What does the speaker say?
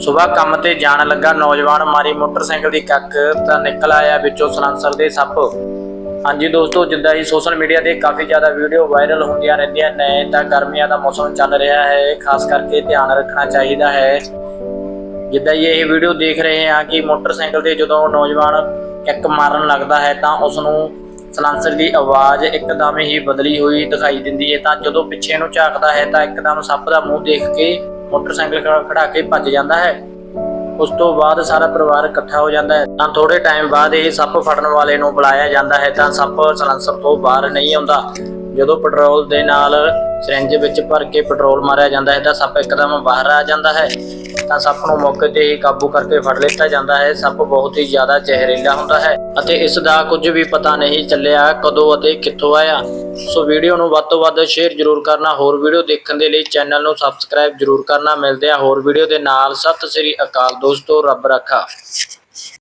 ਸਵੇਰ ਕੰਮ ਤੇ ਜਾਣ ਲੱਗਾ ਨੌਜਵਾਨ ਮਾਰੀ ਮੋਟਰਸਾਈਕਲ ਦੀ ਕੱਕ ਤਾਂ ਨਿਕਲ ਆਇਆ ਵਿੱਚੋਂ ਸਲੈਂਸਰ ਦੇ ਸੱਪ। ਹਾਂਜੀ ਦੋਸਤੋ, ਜਿੱਦਾਂ ਹੀ ਸੋਸ਼ਲ ਮੀਡੀਆ ਤੇ ਕਾਫੀ ਜ਼ਿਆਦਾ ਵੀਡੀਓ ਵਾਇਰਲ ਹੁੰਦੀਆਂ ਰਹਿੰਦੀਆਂ ਨੇ, ਤਾਂ ਗਰਮੀਆਂ ਦਾ ਮੌਸਮ ਚੱਲ ਰਿਹਾ ਹੈ। ਖਾਸ ਕਰਕੇ ਧਿਆਨ ਰੱਖਣਾ ਚਾਹੀਦਾ ਹੈ। ਜਿੱਦਾਂ ਹੀ ਇਹ ਵੀਡੀਓ ਦੇਖ ਰਹੇ ਹਾਂ ਕਿ ਮੋਟਰਸਾਈਕਲ ਤੇ ਜਦੋਂ ਨੌਜਵਾਨ ਕਿੱਕ ਮਾਰਨ ਲੱਗਦਾ ਹੈ, ਤਾਂ ਉਸ ਨੂੰ ਸਲੈਂਸਰ ਦੀ ਆਵਾਜ਼ ਇੱਕਦਮ ਹੀ ਬਦਲੀ ਹੋਈ ਦਿਖਾਈ ਦਿੰਦੀ ਹੈ। ਤਾਂ ਜਦੋਂ ਪਿੱਛੇ ਨੂੰ ਝਾਕਦਾ ਹੈ, ਤਾਂ ਇੱਕਦਮ ਸੱਪ ਦਾ ਮੂੰਹ ਦੇਖ ਕੇ ਮੋਟਰਸਾਈਕਲ ਖੜਾ- ਕੇ ਭੱਜ ਜਾਂਦਾ ਹੈ। ਉਸ ਤੋਂ ਬਾਅਦ ਸਾਰਾ ਪਰਿਵਾਰ ਇਕੱਠਾ ਹੋ ਜਾਂਦਾ ਹੈ। ਤਾਂ ਥੋੜੇ ਟਾਈਮ ਬਾਅਦ ਇਹ ਸੱਪ ਫੜਨ ਵਾਲੇ ਨੂੰ ਬੁਲਾਇਆ ਜਾਂਦਾ ਹੈ। ਤਾਂ ਸੱਪ ਸਲੰਸਰ ਤੋਂ ਬਾਹਰ ਨਹੀਂ ਆਉਂਦਾ। ਜਦੋਂ ਪੈਟਰੋਲ ਦੇ ਨਾਲ ਸਿਰੰਜ ਵਿੱਚ ਭਰ ਕੇ ਪੈਟਰੋਲ ਮਾਰਿਆ ਜਾਂਦਾ ਹੈ, ਤਾਂ ਸੱਪ ਇੱਕਦਮ ਬਾਹਰ ਆ ਜਾਂਦਾ ਹੈ। ਤਾਂ ਸੱਪ ਨੂੰ ਮੌਕੇ ਤੇ ਹੀ ਕਾਬੂ ਕਰਕੇ ਫੜ ਲਿੱਤਾ ਜਾਂਦਾ ਹੈ। ਸੱਪ ਬਹੁਤ ਹੀ ਜ਼ਿਆਦਾ ਜ਼ਹਿਰੀਲਾ ਹੁੰਦਾ ਹੈ ਅਤੇ ਇਸ ਦਾ ਕੁਝ ਵੀ ਪਤਾ ਨਹੀਂ ਚੱਲਿਆ ਕਦੋਂ ਅਤੇ ਕਿੱਥੋਂ ਆਇਆ। ਸੋ ਵੀਡੀਓ ਨੂੰ ਵੱਧ ਤੋਂ ਵੱਧ ਸ਼ੇਅਰ ਜ਼ਰੂਰ ਕਰਨਾ, ਹੋਰ ਵੀਡੀਓ ਦੇਖਣ ਦੇ ਲਈ ਚੈਨਲ ਨੂੰ ਸਬਸਕ੍ਰਾਈਬ ਜ਼ਰੂਰ ਕਰਨਾ। ਮਿਲਦੇ ਆ ਹੋਰ ਵੀਡੀਓ ਦੇ ਨਾਲ। ਸਤਿ ਸ੍ਰੀ ਅਕਾਲ ਦੋਸਤੋ, ਰੱਬ ਰੱਖਾ।